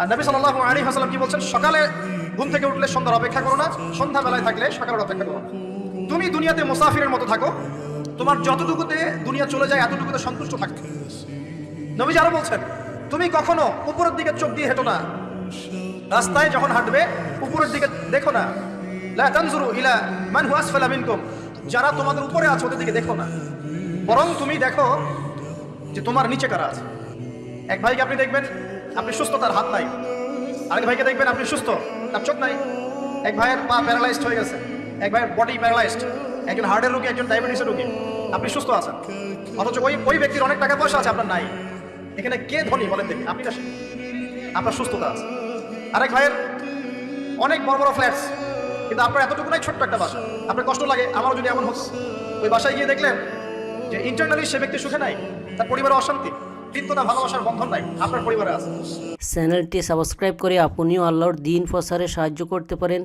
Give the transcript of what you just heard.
আর নবী সাল্লাল্লাহু আলাইহি ওয়াসাল্লাম কি বলছেন? সকালে ঘুম থেকে উঠলে সন্ধ্যার অপেক্ষা করো না সন্ধ্যা বেলায় থাকলে সকালের অপেক্ষা করো। তুমি দুনিয়াতে মুসাফিরের মতো থাকো, তোমার যতটুকুতে দুনিয়া চলে যায়, এতটুকুতে সন্তুষ্ট থাকবে নবীজি আরও বলছেন, তুমি কখনো উপরের দিকে চোখ দিয়ে হেঁটো না। রাস্তায় যখন হাঁটবে, উপরের দিকে দেখো না। ইলা মান হুয়া আসফালা মিনকুম। যারা তোমাদের উপরে আছে, ওদের দিকে দেখো না। বরং তুমি দেখো যে তোমার নিচে কারা আছে। এক ভাইকে আপনি দেখবেন আপনি সুস্থ, তার হাত নাই। আরেক ভাইকে দেখবেন, আপনি সুস্থ, তার চোখ নাই। এক ভাইয়ের পা প্যারালাইজড হয়ে গেছে। এক ভাইয়ের বডি প্যারালাইজড একজন হার্টের রোগী, একজন ডায়াবেটিসের রোগী। আপনি সুস্থ আছেন। অথচ ওই ওই ব্যক্তির অনেক টাকা পয়সা আছে, আপনার নাই। এখানে কে ধনী বলেন দেখি, আপনি না আপনার সুস্থতা আছে। আরেক ভাইয়ের অনেক বড় বড় ফ্ল্যাটস কিন্তু আপনার এতটুকু নাই, ছোট্ট একটা বাসা। আপনার কষ্ট লাগে, আমারও যদি এমন হতো। ওই বাসায় গিয়ে দেখলেন যে ইন্টারনালি সে ব্যক্তি সুখে নাই, তার পরিবারে অশান্তি। চ্যানেলটি সাবস্ক্রাইব করে আপনিও আল্লাহর দিন প্রসারে সাহায্য করতে পারেন।